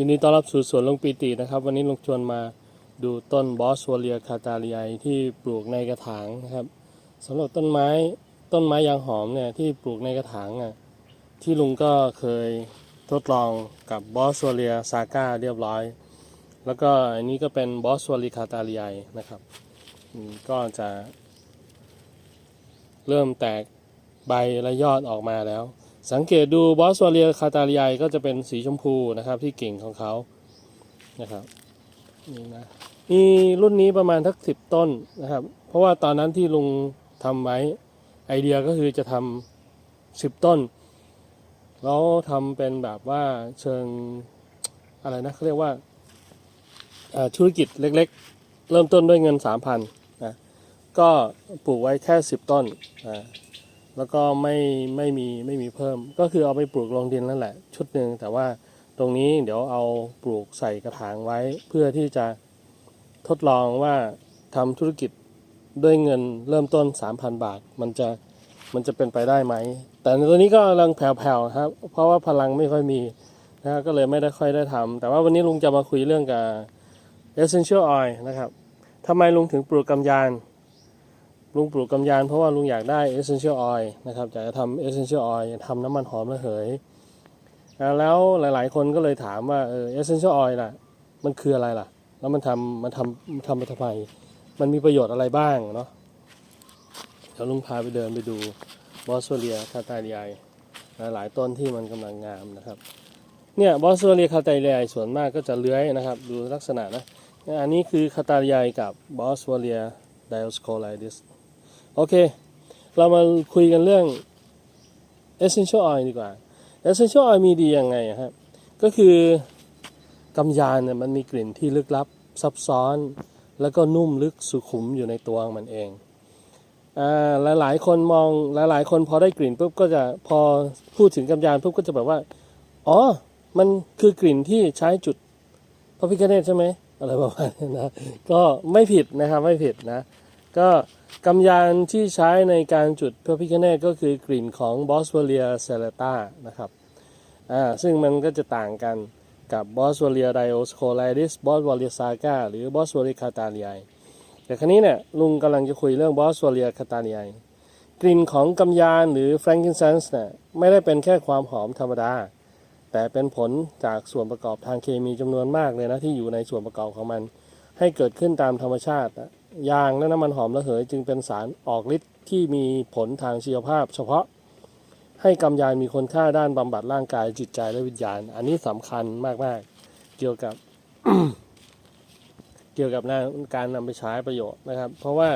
ยินดีต้อนรับสู่สวนลงปีตินะครับ วันนี้ลุงชวนมาดูต้นบอสวเลียคาตาเลียที่ปลูกในกระถางนะครับสำหรับต้นไม้ต้นไม้ยางหอมเนี่ยที่ปลูกในกระถางอะที่ลุงก็เคยทดลองกับบอสวเลียซาก้าเรียบร้อย แล้วก็อันนี้ก็เป็นบอสวเลีคาตาเลียนะครับก็จะ เริ่มแตกใบและยอดออกมาแล้ว สังเกตดูบอสวาเลียคาตาลียก็จะเป็นสีชมพูนะครับที่กิ่งของเขานะครับนี่นะมีรุ่นนี้ประมาณทักสิบต้นนะครับ เพราะว่าตอนนั้นที่ลุงทำไว้ไอเดียก็คือจะทำสิบต้น แล้วทำเป็นแบบว่าเชิงอะไรนะเขาเรียกว่าอ่อธุรกิจเล็กๆ เริ่มต้นด้วยเงินสามพันนะก็ปลูกไว้แค่สิบต้นอ่า แล้วก็ไม่ไม่มีไม่มีเพิ่ม ก็คือเอาไปปลูกลงดินนั่นแหละ ชุดหนึ่งแต่ว่าตรงนี้เดี๋ยวเอาปลูกใส่กระถางไว้ เพื่อที่จะทดลองว่าทำธุรกิจด้วยเงินเริ่มต้น 3,000 บาท มันจะมันจะเป็นไปได้ไหม แต่ตัวนี้ก็กำลังแผ่วๆครับ เพราะว่าพลังไม่ค่อยมีนะก็เลยไม่ได้ค่อยได้ทำแต่ว่าวันนี้ลุงจะมาคุยเรื่องกับ essential oil นะครับทำไมลุงถึงปลูกกำยาน ลุงปลูกกำยานเพราะว่าลุงอยากได้ essential oil นะครับอยากจะทำ essential oil ทำน้ำมันหอมระเหย แล้วหลาย ๆ คนก็เลยถามว่าเออ essential oil ล่ะ มันคืออะไรล่ะ แล้วมันทำมันทำมันทำไปทำไมมันมีประโยชน์อะไรบ้างเนาะเดี๋ยวลุงพาไปเดินไปดูบอสเลียคาตาเลียหลายต้นที่มันกำลังงามนะครับ เนี่ยบอสเลียคาตาเลียส่วนมากก็จะเลื้อยนะครับ ดูลักษณะนะ อันนี้คือคาตาเลียกับบอสเลียไดโอสโคไลดิส โอเค เรามาคุยกันเรื่อง essential oil ดีกว่า essential oil มีดียังไงอะครับก็คือกำยานเนี่ยมันมีกลิ่นที่ลึกลับซับซ้อน แล้วก็นุ่มลึกสุขุมอยู่ในตัวงมันเองอ่าหลายคนมองหลายๆคนพอได้กลิ่นปุ๊บก็จะพอพูดถึงกำยานปุ๊บก็จะแบบว่า อ๋อ มันคือกลิ่นที่ใช้จุดพระพิฆเนศใช่ไหมอะไรประมาณนี้นะ ก็ไม่ผิดนะครับไม่ผิดนะ ก็กำยานที่ใช้ในการจุดพระพิฆเนศก็คือกลิ่นของบอส w วเลียเซเลตานะครับอ่าซึ่งมันก็จะต่างกันกับบอส w วเลียไดโอสโคไลดิสบอส w วเลียซากาหรือบอส w วเลียคาตาเลียแต่ครั้นี้เนี่ยลุงกำลังจะคุยเรื่องบอส w วเลียคาตาเลียกลิ่นของกำยานหรือแฟรงกินเซนส์เนี่ยไม่ได้เป็นแค่ความหอมธรรมดา แต่เป็นผลจากส่วนประกอบทางเคมีจำนวนมากเลยนะที่อยู่ในส่วนประกอบของมัน ให้เกิดขึ้นตามธรรมชาติ ยางและน้ำมันหอมระเหย จึงเป็นสารออกฤทธิ์ที่มีผลทางชีวภาพ เฉพาะให้กำยานมีคุณค่าด้านบำบัดร่างกายจิตใจและวิญญาณ อันนี้สำคัญมาก ๆ เกี่ยวกับ เกี่ยวกับการนำไปใช้ประโยชน์นะครับ เพราะว่า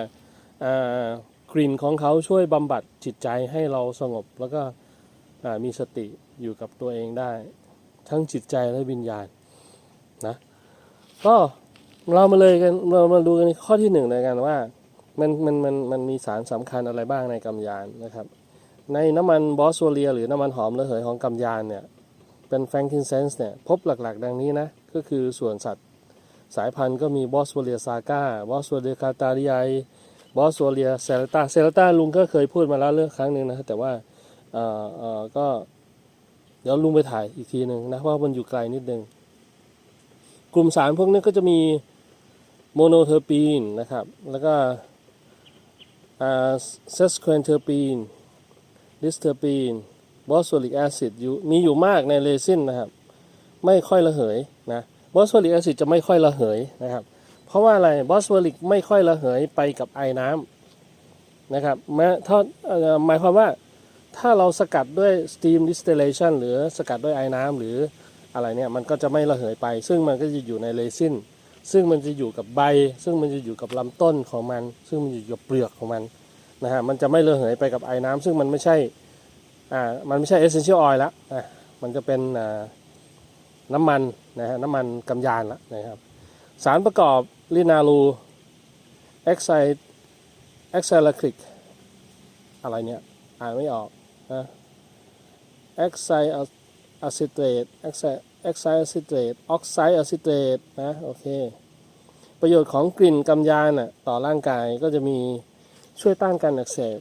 กลิ่นของเขาช่วยบำบัดจิตใจให้เราสงบ แล้วก็มีสติอยู่กับตัวเองได้ ทั้งจิตใจและวิญญาณนะก็ เรามาเลยกันเรามาดูกันข้อที่หนึ่งเลยกันว่ามันมันมันมันมีสารสำคัญอะไรบ้างในกำยานนะครับ ในน้ำมันบอสโซเลีย หรือน้ำมันหอมระเหยของกำยานเนี่ยเป็นแฟรงกินเซนส์เนี่ยพบหลักๆ ดังนี้นะ ก็คือส่วนสัตว์ สายพันธุ์ก็มีบอสโซเลียซาก้าบอสโซเลียคาตาริไอบอสโซเลียเซลตาเซลตาลุงก็เคยพูดมาแล้วเรื่องครั้งหนึ่งนะแต่ว่าเอ่อเอ่อก็เดี๋ยวลุงไปถ่ายอีกทีหนึ่งนะเพราะว่ามันอยู่ไกลนิดนึงกลุ่มสารพวกนี้ก็จะมี โมโนเทอร์ปีนนะครับ แล้วก็เซสควนเทอร์ปีนดิสเทอร์ปีนบอสโซลิกแอซิดอยู่มีอยู่มากในเรซินนะครับ ไม่ค่อยระเหยนะบอสโซลิกแอซิดจะไม่ค่อยระเหยนะครับ เพราะว่าอะไรบอสโซลิกไม่ค่อยระเหยไปกับไอน้ำนะครับแม้ถ้าเอ่อหมายความว่าถ้าเราสกัดด้วย steam distillation หรือสกัดด้วยไอ้น้ำหรืออะไรเนี่ยมันก็จะไม่ระเหยไป ซึ่งมันก็จะอยู่ในเรซิน ซึ่งมันจะอยู่กับใบ ซึ่งมันจะอยู่กับลำต้นของมัน ซึ่งมันอยู่กับเปลือกของมันนะฮะมันจะไม่ระเหยไปกับไอ้น้ำซึ่งมันไม่ใช่อ่ามันไม่ใช่ essential oil ละอะมันจะเป็นอ่าน้ำมันนะฮะน้ำมันกำยานละนะครับสารประกอบลินาลูเอ็กไซเอ็กไซลาคลิกอะไรเนี่ยอ่านไม่ออกแอคไซอะซิเตรตแอคไซ แอคไซอะซิเตรตออกไซอะซิเตรตนะโอเค ประโยชน์ของกลิ่นกำยานน่ะต่อร่างกายก็จะมีช่วยต้านการอักเสบ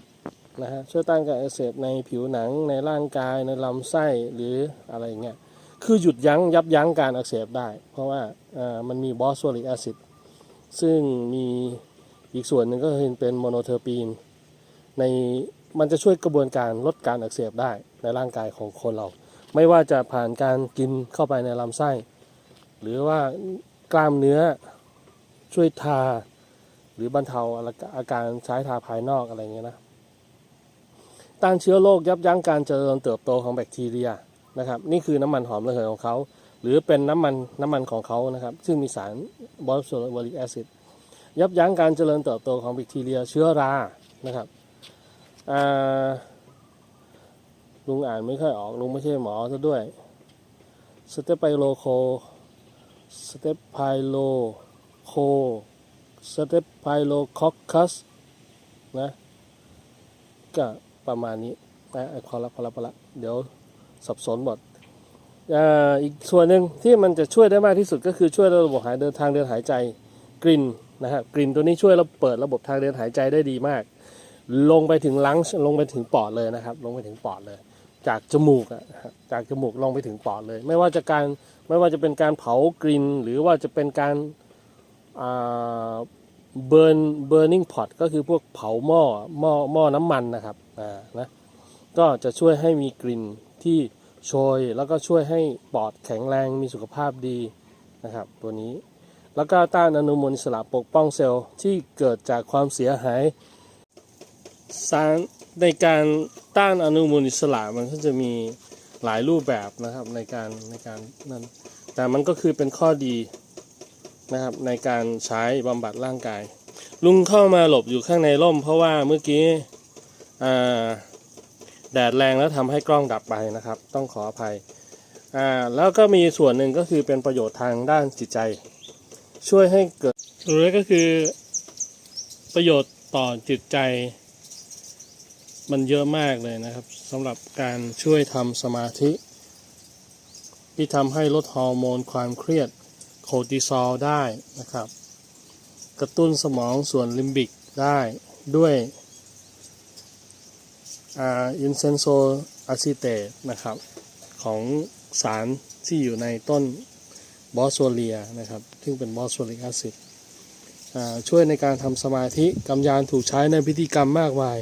นะฮะช่วยต้านการอักเสบในผิวหนังในร่างกายในลำไส้หรืออะไรเงี้ยคือหยุดยั้งยับยั้งการอักเสบได้ เพราะว่าอ่ามันมีบอสโซลิกแอซิดซึ่งมีอีกส่วนหนึ่งก็คือเป็นโมโนเทอร์ปีนในมันจะช่วยกระบวนการลดการอักเสบได้ในร่างกายของคนเรา ไม่ว่าจะผ่านการกินเข้าไปในลำไส้ หรือว่ากล้ามเนื้อช่วยทา หรือบรรเทาอาการใช้ทาภายนอกอะไรเงี้ยนะต้านเชื้อโรคยับยั้งการเจริญเติบโตของแบคทีเรียนะครับ นี่คือน้ำมันหอมระเหยของเขา หรือเป็นน้ำมันน้ำมันของเขานะครับ ซึ่งมีสารบอสโซลิกแอซิดยับยั้งการเจริญเติบโตของแบคทีเรียเชื้อรานะครับอ่า ลุงอ่านไม่ค่อยออกลุงไม่ใช่หมอซะด้วยสเตปไพโลโคสเตปไพโลโคสเตปไพโลคอคัสนะก็ประมาณนี้นะพอละพอละพอละเดี๋ยวสับสนหมดอีกส่วนหนึ่งที่มันจะช่วยได้มากที่สุดก็คือช่วยระบบหายเดินทางเดินหายใจกลิ่นนะฮะกลิ่นตัวนี้ช่วยเราเปิดระบบทางเดินหายใจได้ดีมาก ลงไปถึงลังลงไปถึงปอดเลยนะครับ ลงไปถึงปอดเลย จากจมูกอะนะจากจมูกลงไปถึงปอดเลย ไม่ว่าจะการไม่ว่าจะเป็นการเผากลิ่นหรือว่าจะเป็นการเบิร์นเบิร์นิงพอตก็คือพวกเผาหม้อหม้อหม้อน้ำมันนะครับอ่านะก็จะช่วยให้มีกลิ่นที่โชย แล้วก็ช่วยให้ปอดแข็งแรงมีสุขภาพดีนะครับ ตัวนี้ แล้วก็ต้านอนุมูลอิสระปกป้องเซลล์ที่เกิดจากความเสียหาย สารในการ ต้านอนุมูลอิสระมันก็จะมีหลายรูปแบบนะครับในการในการนั้นแต่มันก็คือเป็นข้อดีนะครับในการใช้บำบัดร่างกาย ลุงเข้ามาหลบอยู่ข้างในร่ม เพราะว่าเมื่อกี้แดดแรงแล้วทำให้กล้องดับไปนะครับ ต้องขออภัยแล้วก็มีส่วนหนึ่งก็คือเป็นประโยชน์ทางด้านจิตใจ ช่วยให้เกิดหรือก็คือประโยชน์ต่อจิตใจ มันเยอะมากเลยนะครับสำหรับการช่วยทำสมาธิ ที่ทำให้ลดฮอร์โมนความเครียดโคติซอลได้นะครับ กระตุ้นสมองส่วนลิมบิกได้ด้วยอินเซนโซอะซิเตตนะครับ ของสารที่อยู่ในต้นบอสโซเลียนะครับ ซึ่งเป็นบอสโซลิกแอซิดช่วยในการทำสมาธิกำยานถูกใช้ในพิธีกรรมมากมาย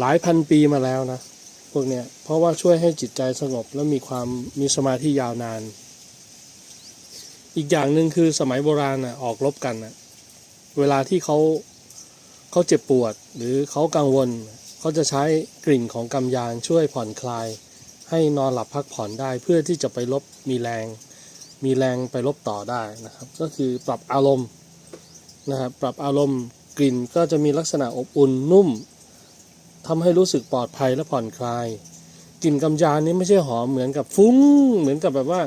หลายพันปีมาแล้วนะพวกเนี้ยเพราะว่าช่วยให้จิตใจสงบและมีความมีสมาธิยาวนาน อีกอย่างหนึ่งคือสมัยโบราณนะออกรบกันนะเวลาที่เขาเขาเจ็บปวดหรือเขากังวล เขาจะใช้กลิ่นของกำยานช่วยผ่อนคลาย ให้นอนหลับพักผ่อนได้เพื่อที่จะไปลบมีแรง มีแรงไปลบต่อได้นะครับ ก็คือปรับอารมณ์นะครับปรับอารมณ์กลิ่นก็จะมีลักษณะอบอุ่นนุ่ม ทำให้รู้สึกปลอดภัยและผ่อนคลายกลิ่นกำยานนี้ไม่ใช่หอมเหมือนกับฟุ้ง เหมือนกับแบบว่า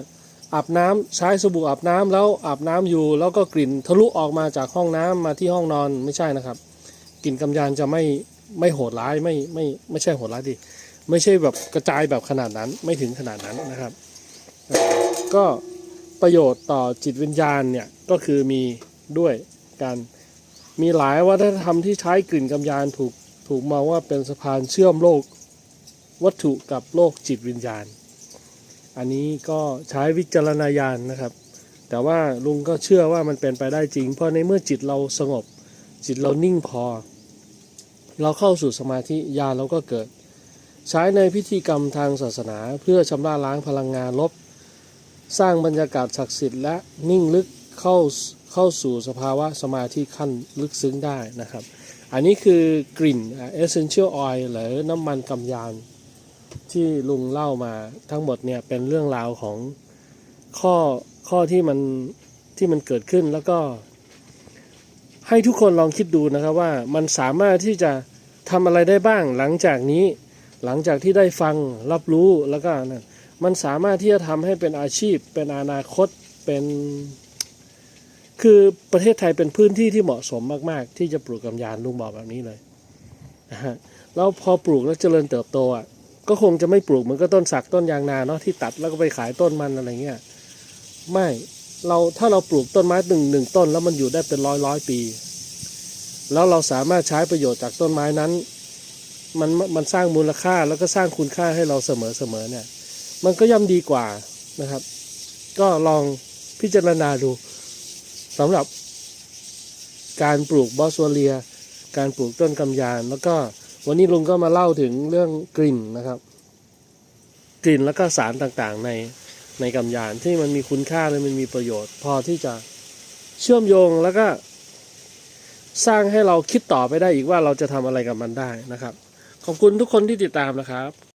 อาบน้ำใช้สบู่อาบน้ำแล้วอาบน้ำอยู่ แล้วก็กลิ่นทะลุออกมาจากห้องน้ำมาที่ห้องนอนไม่ใช่นะครับกลิ่นกำยานจะไม่ไม่โหดร้ายไม่ไม่ไม่ใช่โหดร้ายดิไม่ใช่แบบกระจายแบบขนาดนั้นไม่ถึงขนาดนั้นนะครับ ก็ประโยชน์ต่อจิตวิญญาณเนี่ยก็คือมีด้วยการมีหลายวัฒนธรรมที่ใช้กลิ่นกำยานถูก ถูกมองว่าเป็นสะพานเชื่อมโลกวัตถุกับโลกจิตวิญญาณ อันนี้ก็ใช้วิจารณญาณนะครับ แต่ว่าลุงก็เชื่อว่ามันเป็นไปได้จริง เพราะในเมื่อจิตเราสงบ จิตเรานิ่งพอ เราเข้าสู่สมาธิญาณเราก็เกิด ใช้ในพิธีกรรมทางศาสนาเพื่อชำระล้างพลังงานลบ สร้างบรรยากาศศักดิ์สิทธิ์และนิ่งลึกเข้าเข้าสู่สภาวะสมาธิขั้นลึกซึ้งได้นะครับ อันนี้คือกลิ่น essential oil หรือน้ำมันกำยานที่ลุงเล่ามาทั้งหมดเนี่ยเป็นเรื่องราวของข้อข้อที่มันที่มันเกิดขึ้นแล้วก็ ให้ทุกคนลองคิดดูนะครับว่ามันสามารถที่จะทำอะไรได้บ้างหลังจากนี้หลังจากที่ได้ฟังรับรู้แล้วก็นั่นมันสามารถที่จะทำให้เป็นอาชีพ เป็นอนาคตเป็น คือประเทศไทยเป็นพื้นที่ที่เหมาะสมมาก ๆ ที่จะปลูกกำยานลุงบอกแบบนี้เลยนะฮะแล้วพอปลูกแล้วเจริญเติบโตอะก็คงจะไม่ปลูกเหมือนก็ต้นสักต้นยางนาเนาะที่ตัดแล้วก็ไปขายต้นมันอะไรเงี้ยไม่เราถ้าเราปลูกต้นไม้หนึ่งหนึ่งต้น แล้วมันอยู่ได้เป็นร้อยร้อยปี แล้วเราสามารถใช้ประโยชน์จากต้นไม้นั้น มันมันสร้างมูลค่าแล้วก็สร้างคุณค่าให้เราเสมอเสมอเนี่ย มันก็ย่อมดีกว่านะครับ ก็ลองพิจารณาดู สำหรับการปลูกบอสวเลีย การปลูกต้นกำยาน แล้วก็วันนี้ลุงก็มาเล่าถึงเรื่องกลิ่นนะครับ กลิ่นแล้วก็สารต่างๆในในกำยานที่มันมีคุณค่าและมันมีประโยชน์ พอที่จะเชื่อมโยงแล้วก็สร้างให้เราคิดต่อไปได้อีกว่าเราจะทำอะไรกับมันได้นะครับ ขอบคุณทุกคนที่ติดตามนะครับ